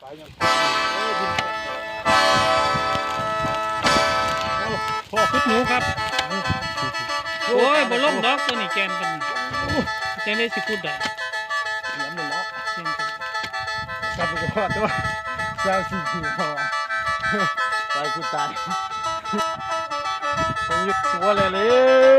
ไปยังพ่อคุดหนูครับ โอ้ยบ่ลงดอกตัวนี้แกนกันนี่แกนได้สิคุดได้ย้ำหนึ่งเนาะเสียงกันกลับไปก่อนด้วยเจ้าสี่หัวตายกูตายเป็นยุดตัวเลยเลย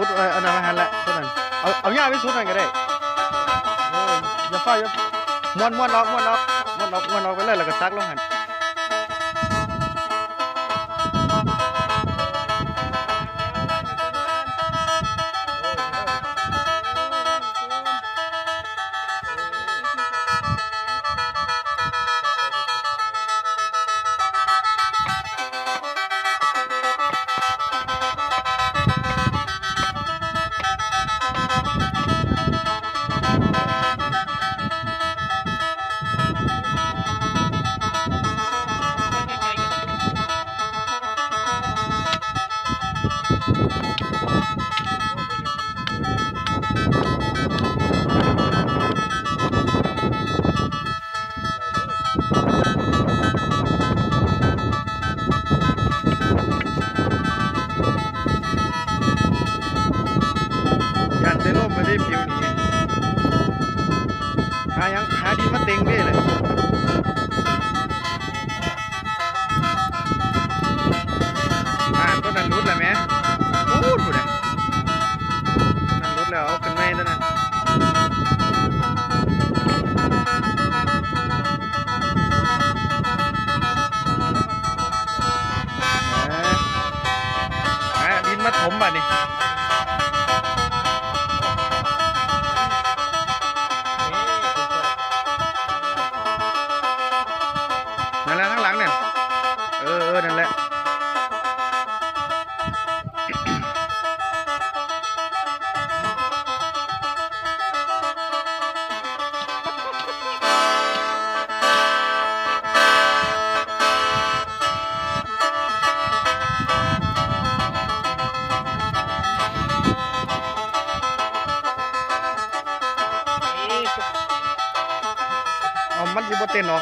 สุดเอาเอาน้ำมาหันละตัวนั้นเอาเอาหญ้าไปสุดนั่นก็ได้โอ้ยอย่าฟ้าอย่าม้วนม้วนล็อกม้วนล็อกม้วนล็อกม้วนล็อกไปเลยแล้วก็ซักลงหัน มาถมบ่ะนี่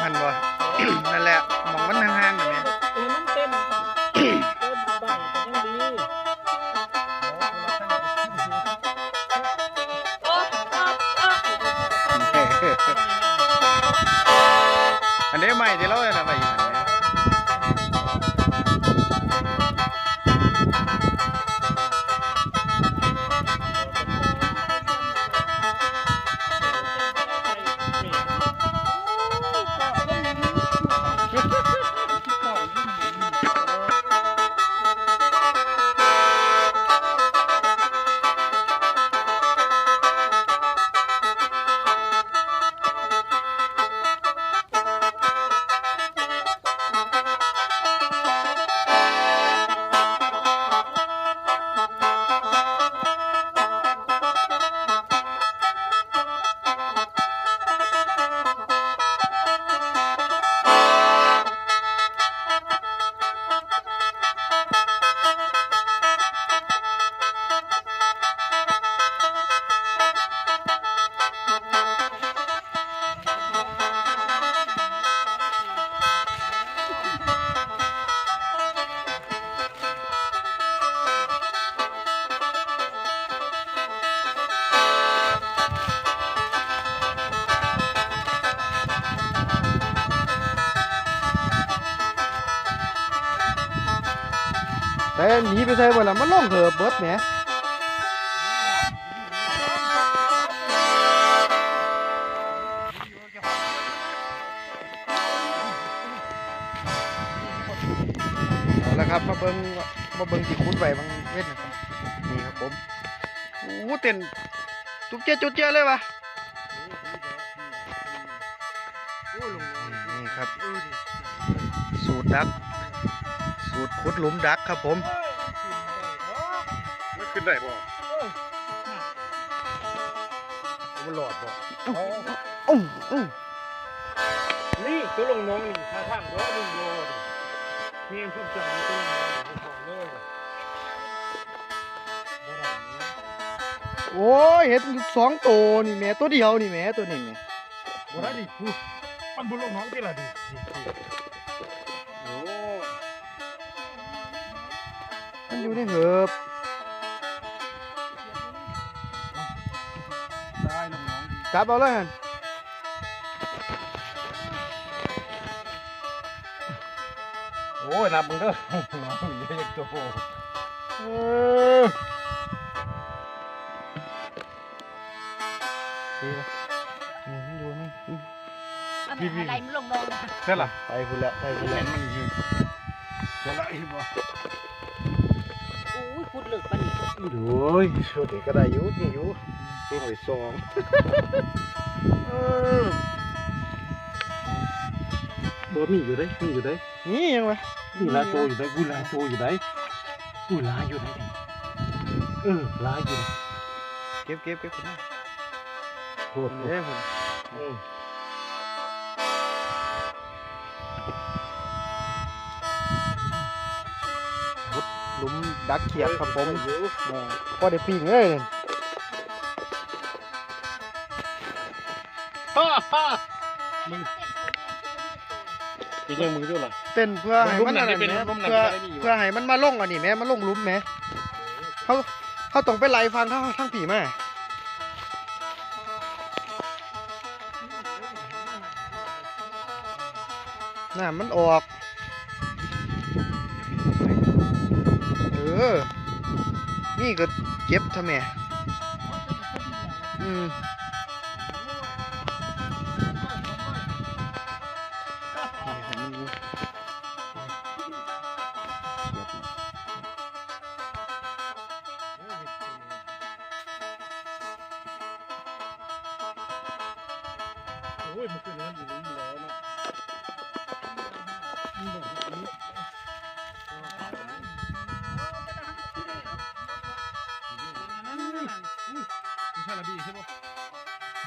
หันบ่ นั่นแหละหมองมันห่างๆนั่นแหละเออมันเต้นเต้นบังก็ยังดีโอ๊ะอ๊ะอ๊ะอันนี้ใหม่ที่เราเอาน่ะไปอยู่ หนีไปใส่บ่ล่ะมันลงเหิบเบิดแหมเอาละครับมาเบิ่งมาเบิ่งที่คุดไว้บางเว้นนะครับนี่ครับผมโอ้เต้นจุ๊บเจ๊ยจุ๊บเจ๊ยเลยวะนี่ครับ สูตรดัก สูตรขุดหลุมดักครับผม ขึ้นได้บ่มันหลอดบ่อุ้มอุ้มนี่ตัวลงน้องนี่ท่าทางร้อยหนึ่งโลเมียนพุ่มจังตัวลงน้องของเลยบ่ได้โอ้ยเห็ดสองตัวนี่แหม่ตัวเดียวนี่แหม่ตัวนี้แหม่บ่ได้ดิพูมันบุลงน้องที่ละดิโอ้มันอยู่ในเหิบ จับเอาเลยหั่นโอ้ยนับมึงเด้อน้องเยอะจังโตเออนี่มันอยู่นี่อันไหนอะไรมันลงนองนะใช่ล่ะไปพุ่นแล้วไปพุ่นเล่แล้วนมันอยู่ใช่ละอีบ่อุ้ยพูดเหลือกปานนี้โอ้ยโชดก็ได้อยู่นี่อยู่ ตัวหอยสองเออบ่มีอยู่ได้มีอยู่ได้นี่ยังวะมีลาโจอยู่ได้กูลาโจอยู่ได้กูลาอยู่ได้เออลาอยู่ได้เก็บเก็บเก็บขึ้นมาโคตรเอ้ยผมเออหลุมดักเขียดครับผมอยู่แหม่พอได้ปิ้งเลย นี่ฮ่าฮ่าเป็นยังมือด้วยล่ะ เต้นเพื่อให้มันอะไรแหมเพื่อเพื่อให้มันมาลงอันนี้แหมมาลงหลุมแหมเขาเขาต้องไปไล่ฟังทั้งทั้งผีมาน่ะมันออก เออ นี่ก็เจ็บทำไมอืม ใช่ละบีใช่ปะ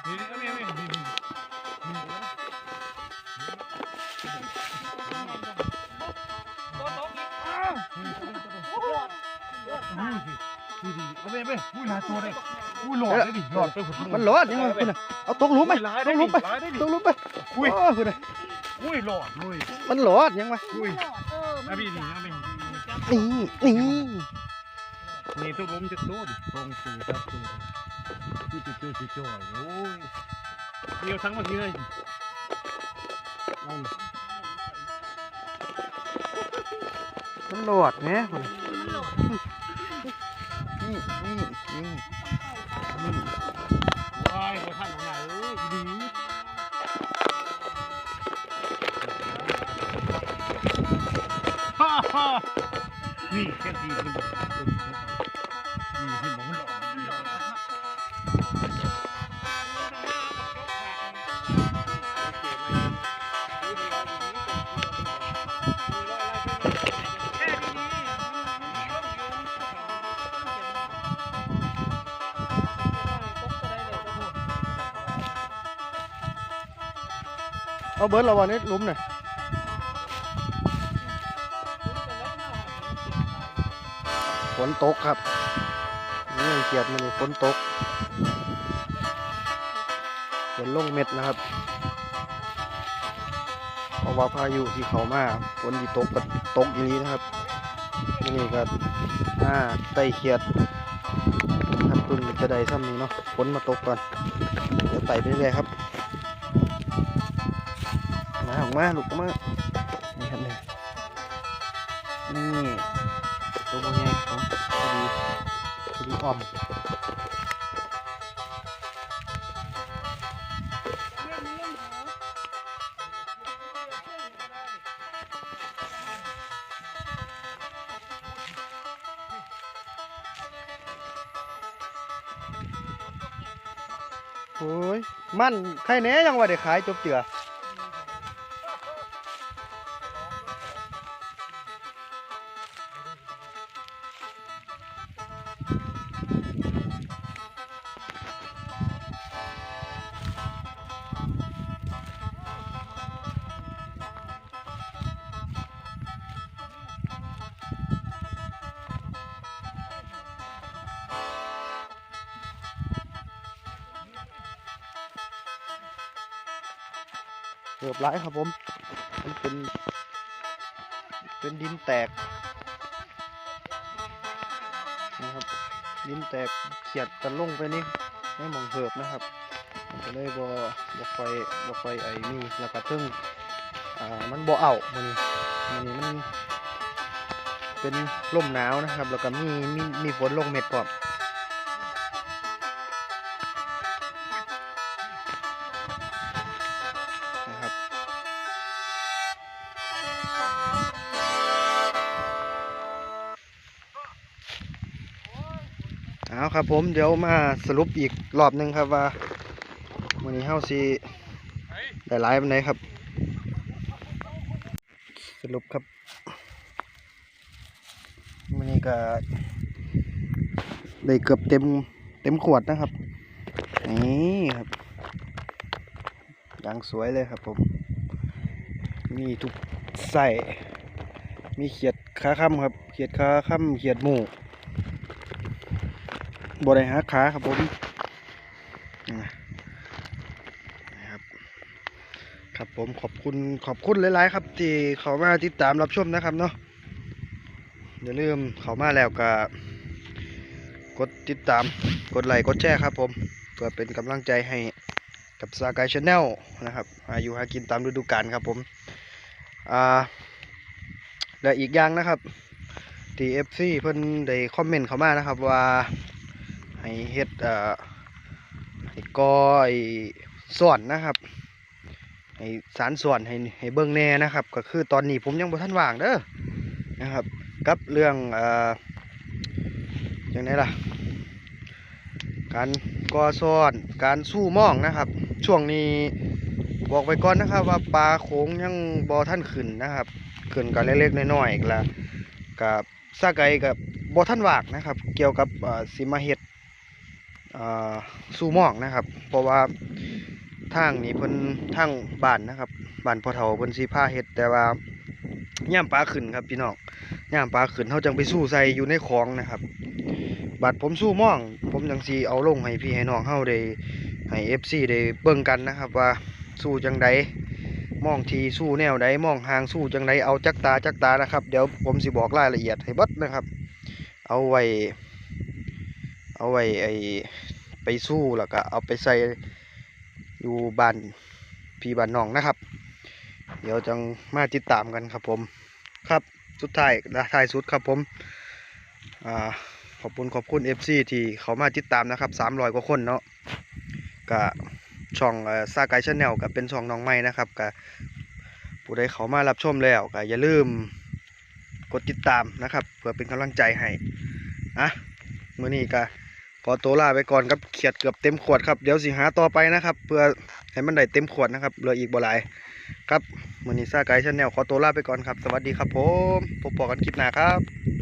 นี่นี่นี่นี่นี่นี่ดีดีเอาไปไปอุ้ยลาตัวเลยอุ้ยหลอดเลยดิหลอดไปขุดมันหลอดยังไงคุณน่ะเอาตกหลุมไปร้ายตได้กหดิลุมไปร้ายได้ดิตกหลุมไปอุ้ยโอ้คุณน่ะอุ้ยหลอดเลยมันหลอดยังไงอุ้ยเออมันะนพี่นี่นะพี่นี่นี่นี่ต้องล้มจะโตดิตรงสี่ครับ ตัวจู่จู่จู่จู่โอ้ยเดียวทั้งเมื่อกี้เลยเอามัน เอาเบิร์ดเราวันนี้ลุมหน่อยฝนตกครับนี่เกียดมันนี่ฝนตกฝนลงเม็ดนะครับเพราะว่าพายุที่เขามาฝนที่ตกก็ตกอย่างนี้นะครับนี่ก็อ่าไต่เขียดครับตุนจะได้ซ้ำนี้เนาะฝนมาตกก่อนเดี๋ยวไต่ไปเรื่อยครับ อกมาลูกออกมานี่ครับเนี่ยนี่ตรงโมไงเขาพอดีพอดีอ่อมโอ้ยมันใครแหน่ยังว่าได้ขายจบเจือ เกือบร้ายครับผม มันเป็น เป็นดินแตกนะครับ ดินแตกเขียดกันลงไปนี่ในหมองเหิบนะครับก็เลยบ่บ่ค่อยบ่ค่อยไอ้นี่แล้วก็ถึงอ่ามันบ่เอามันมันนี่มันเป็นลมหนาวนะครับ แล้วก็มีมีมีฝนลงเม็ดพร้อม เอาครับผมเดี๋ยวมาสรุปอีกรอบหนึ่งครับว่าวันนี้เฮาสิได้หลายปันไหนครับ สรุปครับวันนี้ก็ได้เกือบเต็มเต็มขวดนะครับนี่ครับอย่างสวยเลยครับผม มีทุกใส่มีเขียดขาค่ำครับ เขียดขาค่ำเขียดหมู บริหารขาครับผมนะครับครับผมขอบคุณขอบคุณหลายๆ ครับ ที่เขามาติดตามรับชมนะครับเนาะอย่าลืมเขามาแล้วก็กดติดตามกดไลค์กดแชร์ครับผมเพื่อเป็นกำลังใจให้กับสากายชาแนลนะครับอายุหากินตามฤดูกาลครับผมอ่าและอีกอย่างนะครับ TFC เพิ่นได้คอมเมนต์เข้ามานะครับว่า ให้เฮ็ดอ่อให้กอไอ้ส่วนนะครับ ให้สารส่วนให้ให้เบิ่งแน่นะครับ ก็คือตอนนี้ผมยังบ่ทันว่างเด้อนะครับ กับเรื่องเอ่อจังไดล่ะ การก่อซ่อนการสู้มองนะครับ ช่วงนี้บอกไปก่อนนะครับ ว่าปลาโขงยังบ่ท่านขึ้นนะครับขึ้นกันเล็กๆน้อยๆอีกล้วกับซาไกกับบ่ท่านวางนะครับ เกี่ยวกับสิมาเฮ็ด สู่หมองนะครับ เพราะว่าทางนี้เพิ่นทางบ้านนะครับบ้านพอเฒ่าเพิ่นสิพาเฮ็ดแต่ว่าย่ามปลาขึ้นครับพี่น้องย่ามปลาขึ้นเฮาจังไปสู้ใส่อยู่ในคลองนะครับ บัดผมสู้หมอง ผมจังสิเอาลงให้พี่ให้น้องเฮาได้ให้ FC ได้เบิ่งกันนะครับ ว่าสู้จังใดมองทีสู้แนวใดมองห่างสู้จังใดเอาจักตาจักตานะครับ เดี๋ยวผมสิบอกรายละเอียดให้บิดนะครับ เอาไว้ เอาไว้ไอไปสู้แล้วก็เอาไปใส่อยู่บ้านพี่บ้านน้องนะครับ เดี๋ยวจังมาติดตามกันครับผมครับสุดท้ายและท้ายสุดครับผมอ่าขอบคุณขอบคุณ FC ที่เขามาติดตามนะครับ300กว่าคนเนาะก็ช่องซาไกชาแนลกับเป็นช่องน้องใหม่นะครับก็ผู้ใดเขามารับชมแล้วก็อย่าลืมกดติดตามนะครับ เพื่อเป็นกำลังใจให้อะมื้อนี้ก็ ขอตัวลาไปก่อนครับเขียดเกือบเต็มขวดครับเดี๋ยวสิหาต่อไปนะครับ เพื่อให้มันได้เต็มขวดนะครับเหลืออีกบ่หลายครับมือนี้ซาไกชาแนลขอตัวลาไปก่อนครับ สวัสดีครับผมพบกันคลิปหน้าครับ